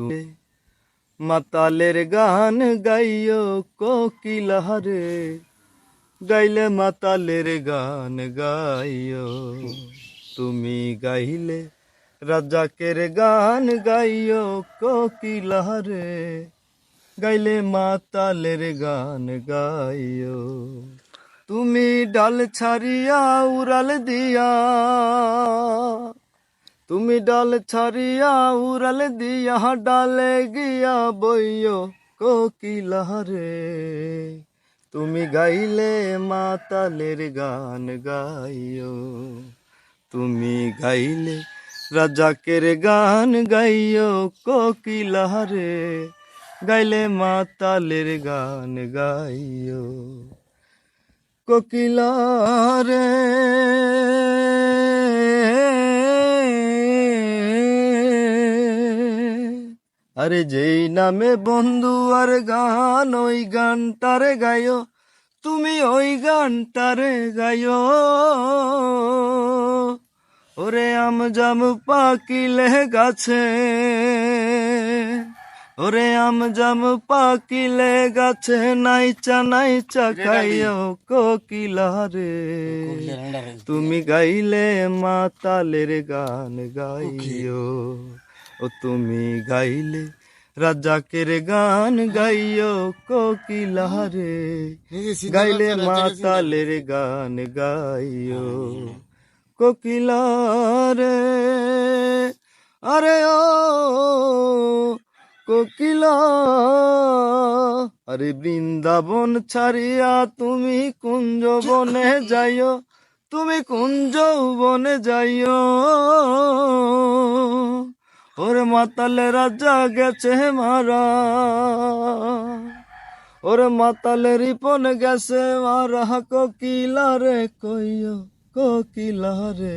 তুমি মাতালের গান গাইও কোকিলারে গাইলে মাতালের গান গাইও তুমি গাইলে রাজাকের গান গাইও কোকিলারে গাইলে মাতালের গান গাইও তুমি ডাল ছাড়িয়া উড়াল দিয়া। তুমি ডাল ছাড়িয়া উড়াল দিয়া ডালে গিয়া বইও কোকিলারে তুমি গাইলে মাতালের গান গাইও তুমি গাইলে রাজাকের গান গাইও কোকিলারে গাইলে মাতালের গান গাইও কোকিলারে আরে যেই নামে বন্ধু আর গান ওই গানটারে গায়ো তুমি ওই গানটারে গায়ো। ওরে আম জাম পাকিলে গাছে ওরে আম জাম পাকিলে গাছে নাইচা নাইচা খাইও কোকিলারে। তুমি গাইলে মাতালের গান গাইও। ও তুমি গাইলে রাজাকের গান গাইও কোকিলারে গাইলে মাতালের গান গাইও কোকিলারে আরে ও কোকিলা আরে বৃন্দাবন ছাড়িয়া তুমি কুঞ্জ বনে যাইও তুমি কুঞ্জ বনে যাইও ওরে মাতালে রাজা গেছে মারা। ওর মাতালে রিপন গেছে মারা। কোকিলা রে কইও কোকিলা রে